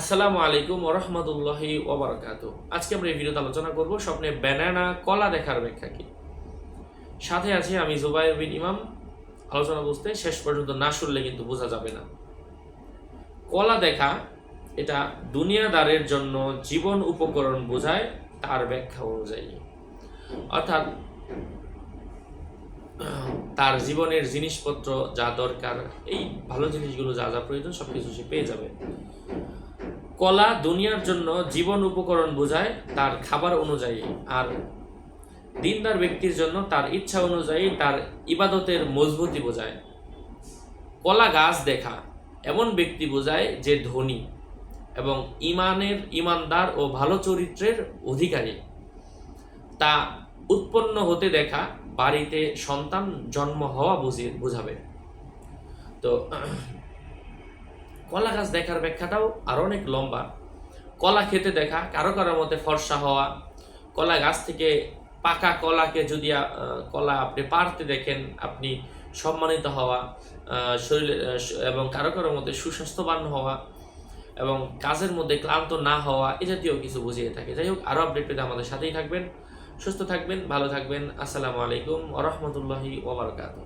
আসসালামু আলাইকুম ওরহমতুল্লাহি ওবরাকাত। আজকে আমরা এই ভিডিওতে আলোচনা করব স্বপ্নে ব্যানানা কলা দেখার ব্যাখ্যা কি? সাথে আছে আমি জুবাইর বিন ইমাম। আলোচনা বুঝতে শেষ পর্যন্ত না শুনলে কিন্তু বোঝা যাবে না। কলা দেখা, এটা দুনিয়াদারের জন্য জীবন উপকরণ বোঝায় তার ব্যাখ্যা অনুযায়ী। অর্থাৎ, তার জীবনের জিনিসপত্র যা দরকার, এই ভালো জিনিসগুলো যা যা প্রয়োজন সব কিছু সে পেয়ে যাবে। কলা দুনিয়ার জন্য জীবন উপকরণ বোঝায় তার খাবার অনুযায়ী, আর দিনদার ব্যক্তির জন্য তার ইচ্ছা অনুযায়ী তার ইবাদতের মজবুতি বোঝায়। কলা গাছ দেখা এমন ব্যক্তি বোঝায় যে ধনী এবং ইমানের ইমানদার ও ভালো চরিত্রের অধিকারী। তা উৎপন্ন হতে দেখা বাড়িতে সন্তান জন্ম হওয়া বুঝিয়ে বোঝাবে। তো কলা গাছ দেখার ব্যাখ্যাটাও আরও অনেক লম্বা। কলা খেতে দেখা, কারও কারও মতে ফর্সা হওয়া। কলা গাছ থেকে পাকা কলাকে যদি কলা আপনি পারতে দেখেন, আপনি সম্মানিত হওয়া শরীরে এবং কারও কারও মধ্যে সুস্বাস্থ্যবান হওয়া এবং কাজের মধ্যে ক্লান্ত না হওয়া, এ জাতীয় কিছু বুঝিয়ে থাকে। যাই হোক আরও আপডেট পেতে আমাদের সাথেই থাকবেন। সুস্থ থাকবেন, ভালো থাকবেন। আসসালামু আলাইকুম ওরহমতুল্লাহি ওবরকাতুহ